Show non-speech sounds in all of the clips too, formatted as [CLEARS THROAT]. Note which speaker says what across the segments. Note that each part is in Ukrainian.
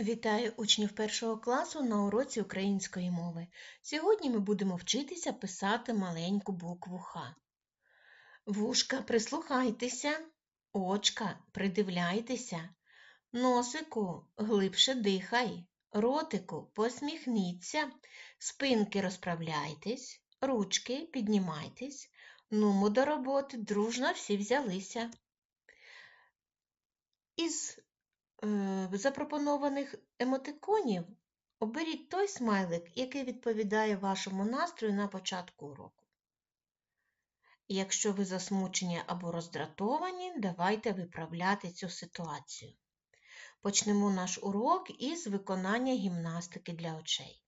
Speaker 1: Вітаю учнів першого класу на уроці української мови. Сьогодні ми будемо вчитися писати маленьку букву Х. Вушка, прислухайтеся, очка, придивляйтеся, носику, глибше дихай, ротику, посміхніться, спинки розправляйтесь, ручки піднімайтесь, нумо до роботи, дружно всі взялися. Із запропонованих емотиконів оберіть той смайлик, який відповідає вашому настрою на початку уроку. Якщо ви засмучені або роздратовані, давайте виправляти цю ситуацію. Почнемо наш урок із виконання гімнастики для очей.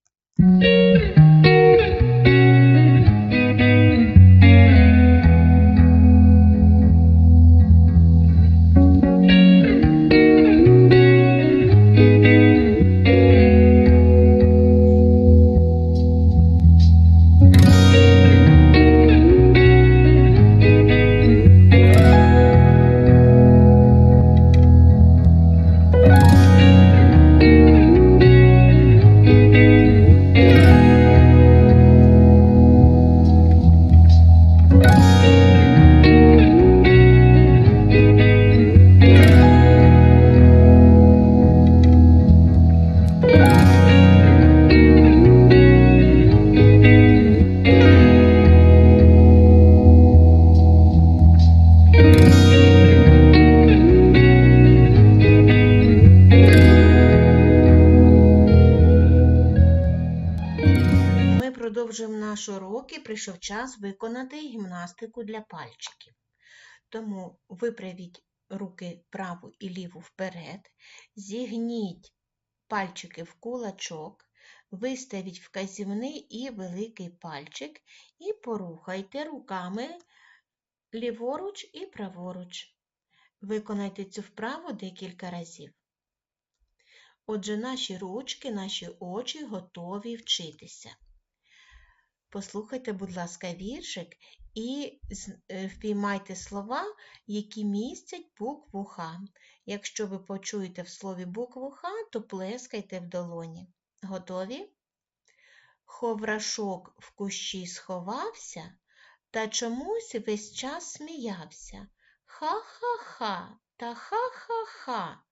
Speaker 1: Час виконати гімнастику для пальчиків. Тому виправіть руки праву і ліву вперед, зігніть пальчики в кулачок, виставіть вказівний і великий пальчик і порухайте руками ліворуч і праворуч. Виконайте цю вправу декілька разів. Отже, наші ручки, наші очі готові вчитися. Послухайте, будь ласка, віршик і е, впіймайте слова, які містять букву Х. Якщо ви почуєте в слові букву Х, то плескайте в долоні. Готові? Ховрашок в кущі сховався та чомусь весь час сміявся. Ха-ха-ха та ха-ха-ха.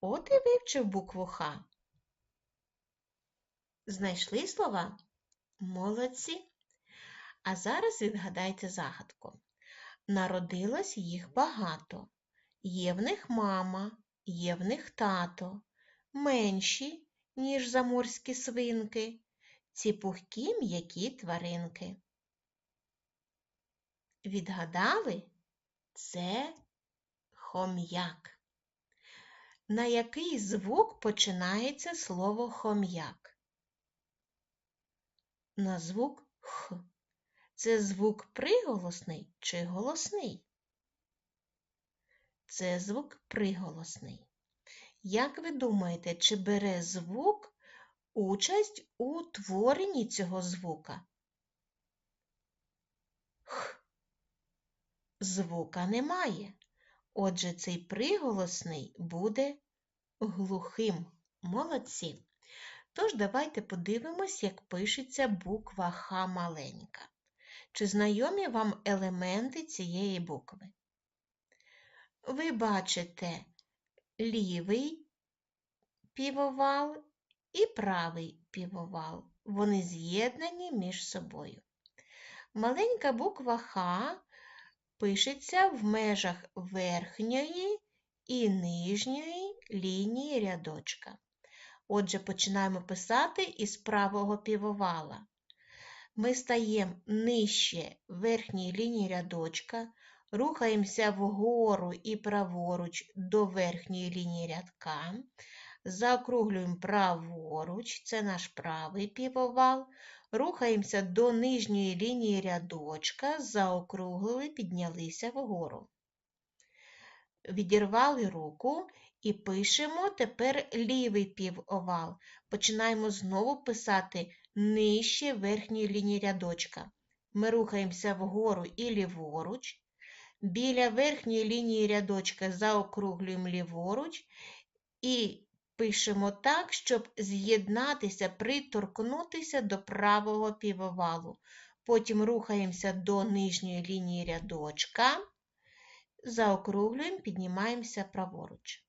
Speaker 1: От і вивчив букву Х. Знайшли слова? Молодці. А зараз відгадайте загадку. Народилось їх багато. Є в них мама, є в них тато, менші, ніж заморські свинки, ці пухкі м'які тваринки. Відгадали? Це хом'як. На який звук починається слово хом'як? На звук Х. Це звук приголосний чи голосний? Це звук приголосний. Як ви думаєте, чи бере звук участь у творенні цього звука? Х. Звука немає. Отже, цей приголосний буде глухим. Молодці. Тож давайте подивимось, як пишеться буква Х маленька. Чи знайомі вам елементи цієї букви? Ви бачите лівий півовал і правий півовал. Вони з'єднані між собою. Маленька буква Х пишеться в межах верхньої і нижньої лінії рядочка. Отже, починаємо писати із правого півовала. Ми стаємо нижче верхньої лінії рядочка, рухаємося вгору і праворуч до верхньої лінії рядка, заокруглюємо праворуч, це наш правий півовал, рухаємося до нижньої лінії рядочка, заокруглили, піднялися вгору. Відірвали руку і пишемо тепер лівий півовал. Починаємо знову писати нижче верхньої лінії рядочка. Ми рухаємося вгору і ліворуч. Біля верхньої лінії рядочка заокруглюємо ліворуч і пишемо так, щоб з'єднатися, приторкнутися до правого півовалу. Потім рухаємося до нижньої лінії рядочка, заокруглюємо, піднімаємося праворуч.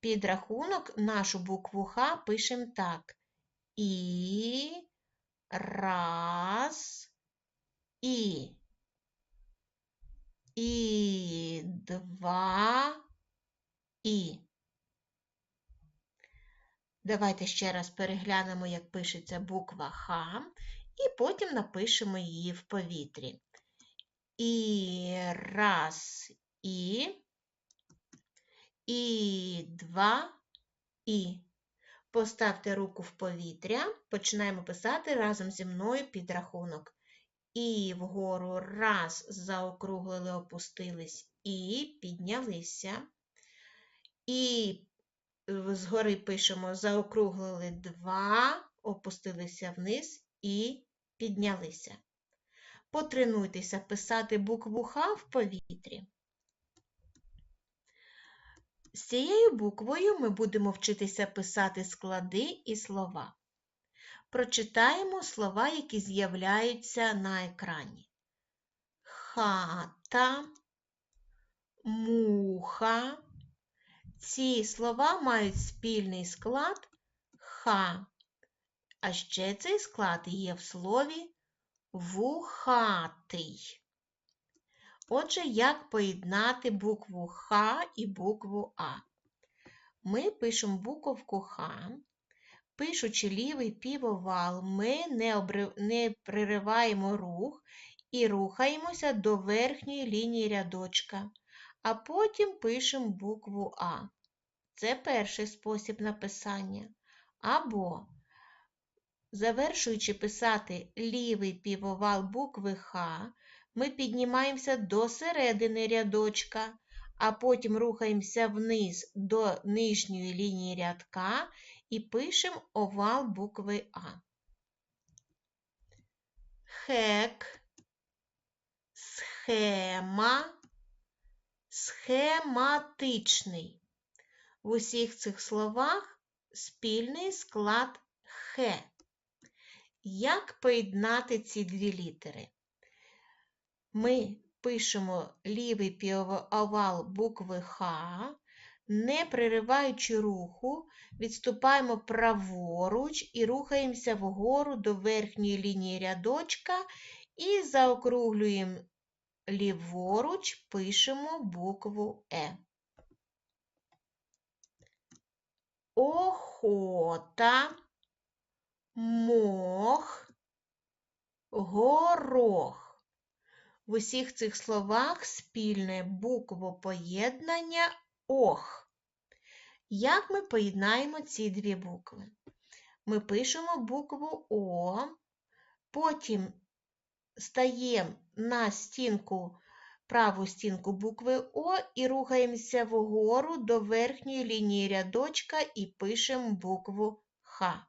Speaker 1: Під рахунок нашу букву Х пишемо так. І, раз, і. І, два, і. Давайте ще раз переглянемо, як пишеться буква Х, і потім напишемо її в повітрі. І раз, і, і два, і. Поставте руку в повітря, починаємо писати разом зі мною підрахунок. І вгору раз, заокруглили, опустились, і піднялися. І згори пишемо заокруглили два, опустилися вниз і піднялися. Потренуйтеся писати букву Х в повітрі. З цією буквою ми будемо вчитися писати склади і слова. Прочитаємо слова, які з'являються на екрані. Хата, муха. Ці слова мають спільний склад ха. А ще цей склад є в слові вухатий. Отже, як поєднати букву Х і букву А? Ми пишемо буковку Х. Пишучи лівий півовал, ми не, обрив... не пририваємо рух і рухаємося до верхньої лінії рядочка, а потім пишемо букву А. Це перший спосіб написання. Або, завершуючи писати лівий півовал букви Х, ми піднімаємося до середини рядочка, а потім рухаємося вниз до нижньої лінії рядка і пишемо овал букви А. Хек, схема, схематичний. В усіх цих словах спільний склад хе. Як поєднати ці дві літери? Ми пишемо лівий півовал букви Х, не пририваючи руху, відступаємо праворуч і рухаємося вгору до верхньої лінії рядочка і заокруглюємо ліворуч, пишемо букву Е. Охота, мох, горох. В усіх цих словах спільне буквопоєднання ох. Як ми поєднаємо ці дві букви? Ми пишемо букву О, потім стаємо на стінку, праву стінку букви О і рухаємося вгору до верхньої лінії рядочка і пишемо букву Х.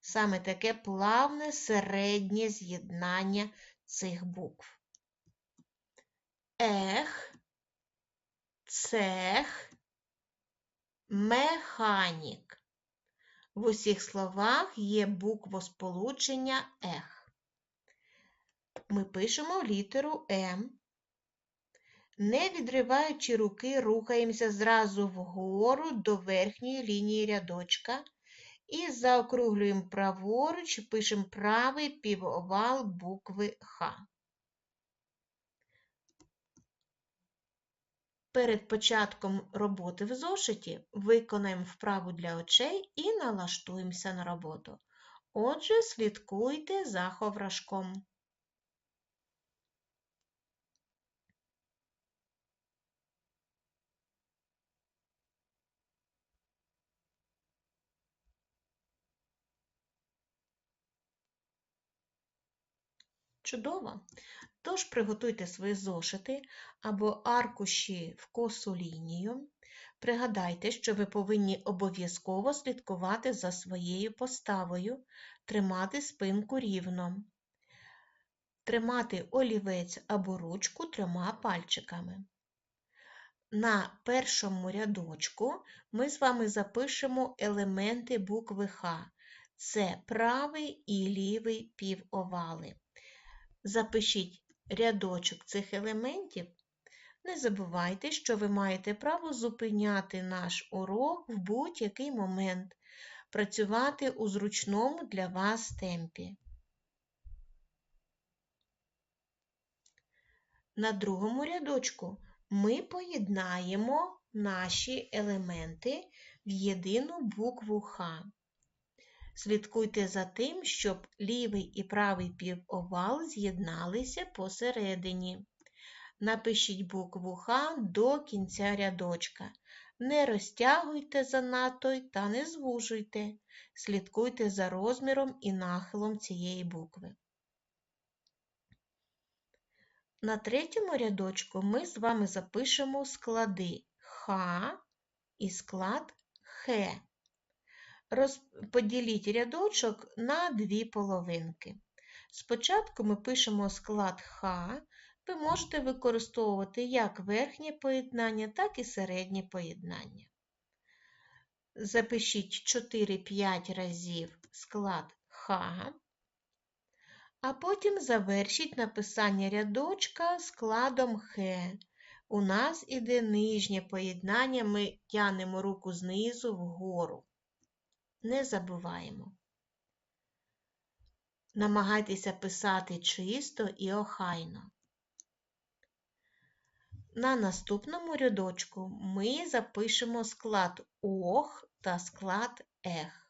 Speaker 1: Саме таке плавне середнє з'єднання цих букв. Ех, цех, механік. В усіх словах є буквосполучення ех. Ми пишемо літеру М. Не відриваючи руки, рухаємося зразу вгору до верхньої лінії рядочка і заокруглюємо праворуч, пишемо правий півовал букви Х. Перед початком роботи в зошиті виконаємо вправу для очей і налаштуємося на роботу. Отже, слідкуйте за ховрашком. Чудово! Тож приготуйте свої зошити або аркуші в косу лінію. Пригадайте, що ви повинні обов'язково слідкувати за своєю поставою, тримати спинку рівно, тримати олівець або ручку трьома пальчиками. на першому рядочку ми з вами запишемо елементи букви Х. Це правий і лівий півовали. Запишіть рядочок цих елементів. Не забувайте, що ви маєте право зупиняти наш урок в будь-який момент, працювати у зручному для вас темпі. На другому рядочку ми поєднаємо наші елементи в єдину букву Х. Слідкуйте за тим, щоб лівий і правий півовал з'єдналися посередині. Напишіть букву Х до кінця рядочка. Не розтягуйте занадто та не звужуйте. Слідкуйте за розміром і нахилом цієї букви. На третьому рядочку ми з вами запишемо склади Х і склад Х. Розподіліть рядочок на дві половинки. Спочатку ми пишемо склад Х. Ви можете використовувати як верхнє поєднання, так і середнє поєднання. Запишіть 4-5 разів склад Х, а потім завершіть написання рядочка складом Х. У нас іде нижнє поєднання, ми тянемо руку знизу вгору. Не забуваємо. Намагайтеся писати чисто і охайно. На наступному рядочку ми запишемо склад ОХ та склад ЕХ.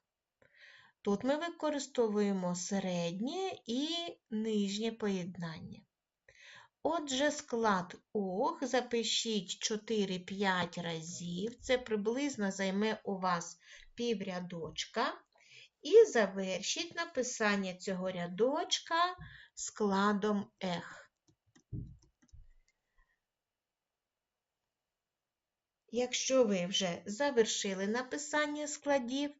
Speaker 1: Тут ми використовуємо середнє і нижнє поєднання. Отже, склад ОХ запишіть 4-5 разів, це приблизно займе у вас піврядочка. І завершіть написання цього рядочка складом ех. Якщо ви вже завершили написання складів,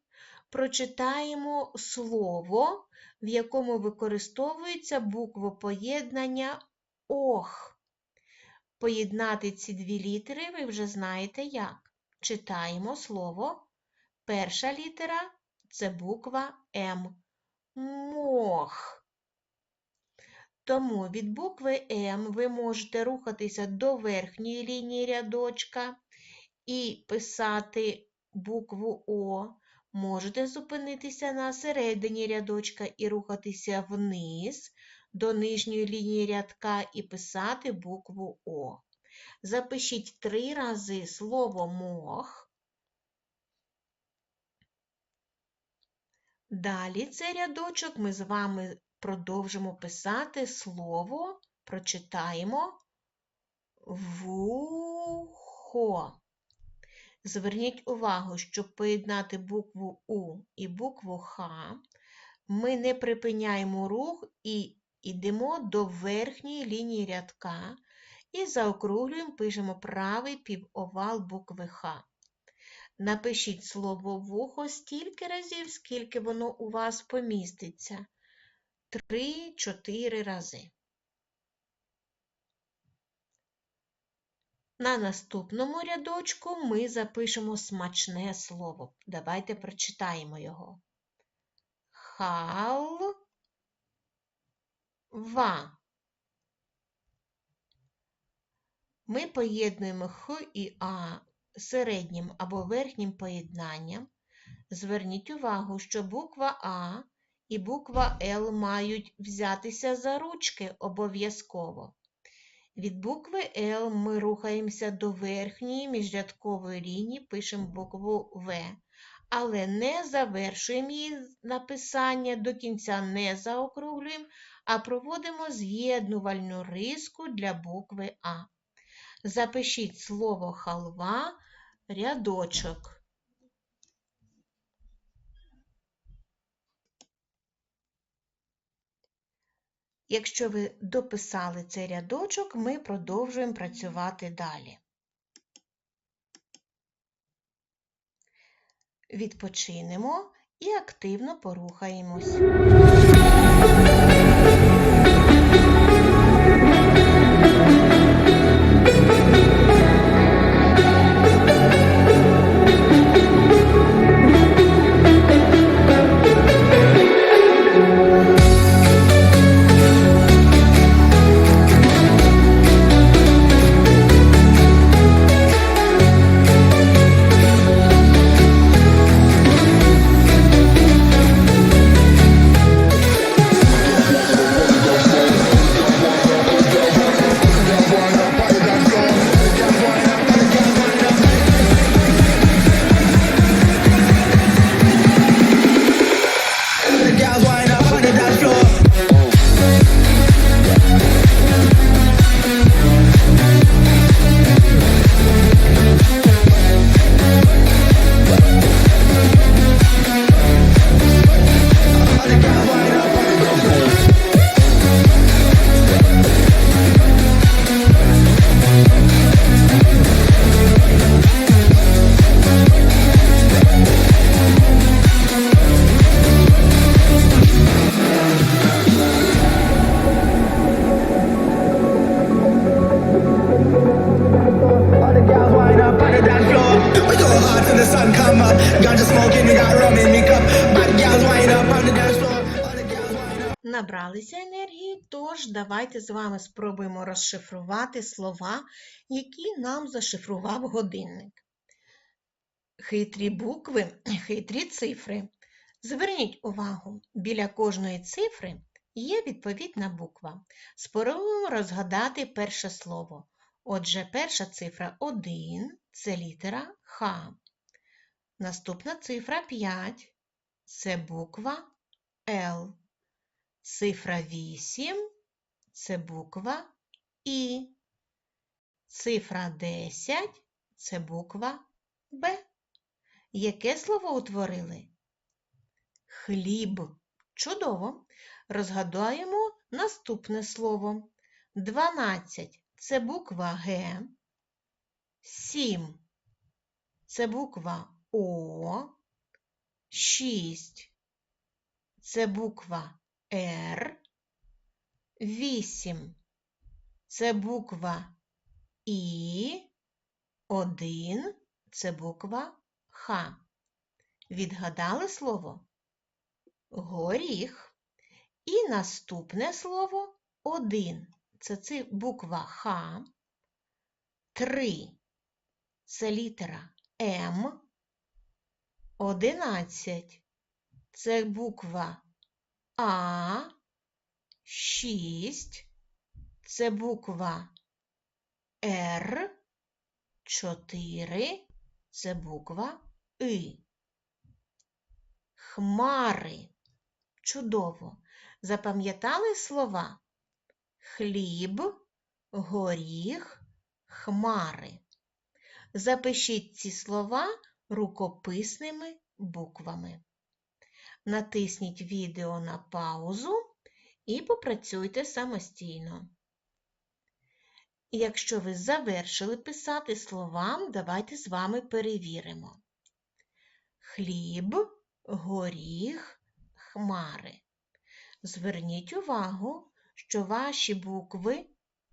Speaker 1: прочитаємо слово, в якому використовується буквопоєднання ОХ. Поєднати ці дві літери ви вже знаєте як. Читаємо слово. Перша літера це буква М. Мох. Тому від букви М ви можете рухатися до верхньої лінії рядочка і писати букву О. Можете зупинитися на середині рядочка і рухатися вниз до нижньої лінії рядка і писати букву О. Запишіть три рази слово мох. Далі цей рядочок ми з вами продовжимо писати слово, прочитаємо вухо. Зверніть увагу, щоб поєднати букву У і букву Х, ми не припиняємо рух і йдемо до верхньої лінії рядка і заокруглюємо, пишемо правий півовал букви Х. Напишіть слово вухо стільки разів, скільки воно у вас поміститься. 3-4 рази. На наступному рядочку ми запишемо смачне слово. Давайте прочитаємо його. Халва. Ми поєднуємо Х і А середнім або верхнім поєднанням. Зверніть увагу, що буква А і буква Л мають взятися за ручки обов'язково. Від букви Л ми рухаємося до верхньої міжрядкової лінії, пишемо букву В, але не завершуємо її написання, до кінця не заокруглюємо, а проводимо з'єднувальну риску для букви А. Запишіть слово халва рядочок. Якщо ви дописали цей рядочок, ми продовжуємо працювати далі. Відпочинемо і активно порухаємось. Набралися енергії, тож давайте з вами спробуємо розшифрувати слова, які нам зашифрував годинник. Хитрі букви, [CLEARS THROAT] хитрі цифри. Зверніть увагу, біля кожної цифри є відповідна буква. Спробуємо розгадати перше слово. Отже, перша цифра 1 це літера Х. Наступна цифра 5 це буква Л. Цифра 8 це буква І. Цифра 10 це буква Б. Яке слово утворили? Хліб. Чудово. Розгадаємо наступне слово. 12 це буква Г. 7 це буква О. 6 це буква Р. 8 це буква І. 1 це буква Х. Відгадали слово? Горіх. І наступне слово один. Це ци- буква Х. Три. Це літера М. Одинадцять. Це буква А. Шість. Це буква Р. Чотири. Це буква И. Хмари. Чудово. Запам'ятали слова? Хліб, горіх, хмари. Запишіть ці слова рукописними буквами. Натисніть відео на паузу і попрацюйте самостійно. Якщо ви завершили писати слова, давайте з вами перевіримо. Хліб, горіх, хмари. Зверніть увагу, що ваші букви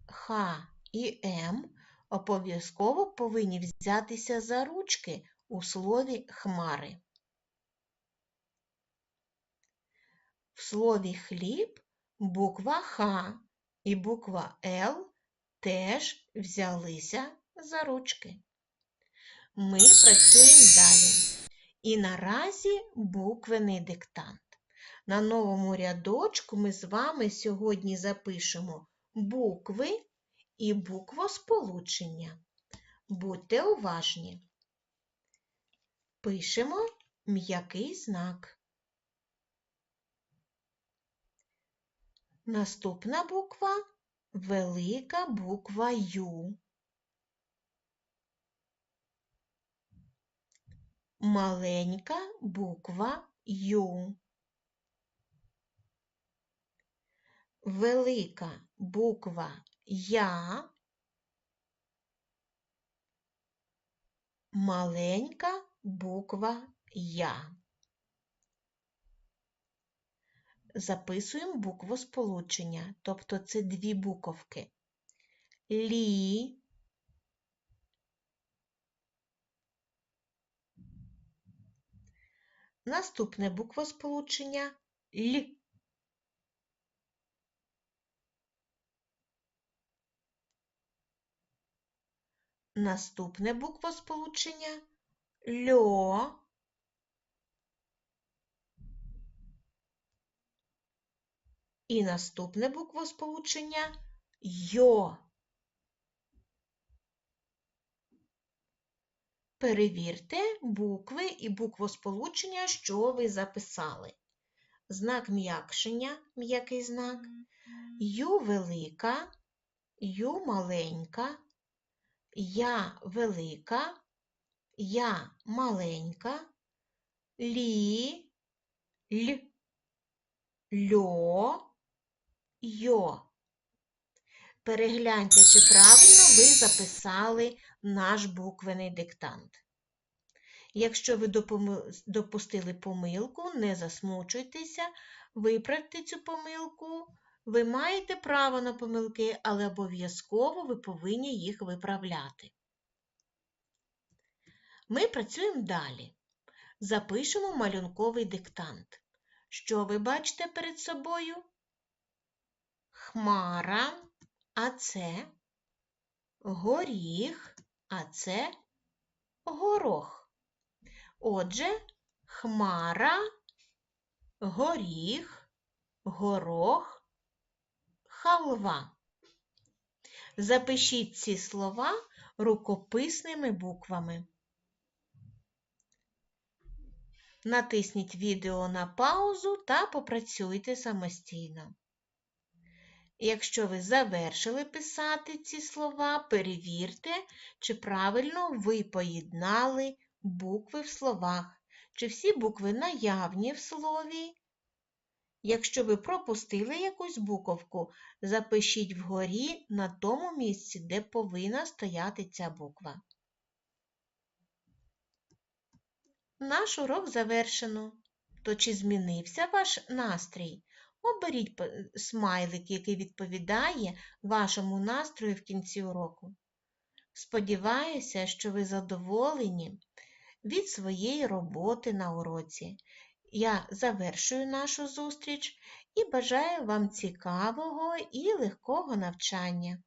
Speaker 1: Х і М обов'язково повинні взятися за ручки у слові хмари. В слові хліб буква Х і буква Л теж взялися за ручки. Ми працюємо далі. І наразі буквений диктант. На новому рядочку ми з вами сьогодні запишемо букви і буквосполучення. Будьте уважні. Пишемо м'який знак. Наступна буква велика буква Ю. Маленька буква Ю. Велика буква Я. Маленька буква Я. Записуємо букву сполучення, тобто це дві буковки. Лі. Наступне буквосполучення Л. Наступне буквосполучення Льо. І наступне буквосполучення Йо. Перевірте букви і буквосполучення, що ви записали. Знак м'якшення, м'який знак, Ю велика, Ю маленька, Я велика, Я маленька, Лі, Л, Льо, Йо. Перегляньте, чи правильно ви записали наш буквений диктант. Якщо ви допустили помилку, не засмучуйтеся, виправте цю помилку. Ви маєте право на помилки, але обов'язково ви повинні їх виправляти. Ми працюємо далі. Запишемо малюнковий диктант. Що ви бачите перед собою? Хмара, а це горіх, а це горох. Отже, хмара, горіх, горох, халва. Запишіть ці слова рукописними буквами. Натисніть відео на паузу та попрацюйте самостійно. Якщо ви завершили писати ці слова, перевірте, чи правильно ви поєднали букви в словах, чи всі букви наявні в слові. Якщо ви пропустили якусь буковку, запишіть вгорі на тому місці, де повинна стояти ця буква. Наш урок завершено. То чи змінився ваш настрій? Оберіть смайлик, який відповідає вашому настрою в кінці уроку. Сподіваюся, що ви задоволені від своєї роботи на уроці. Я завершую нашу зустріч і бажаю вам цікавого і легкого навчання.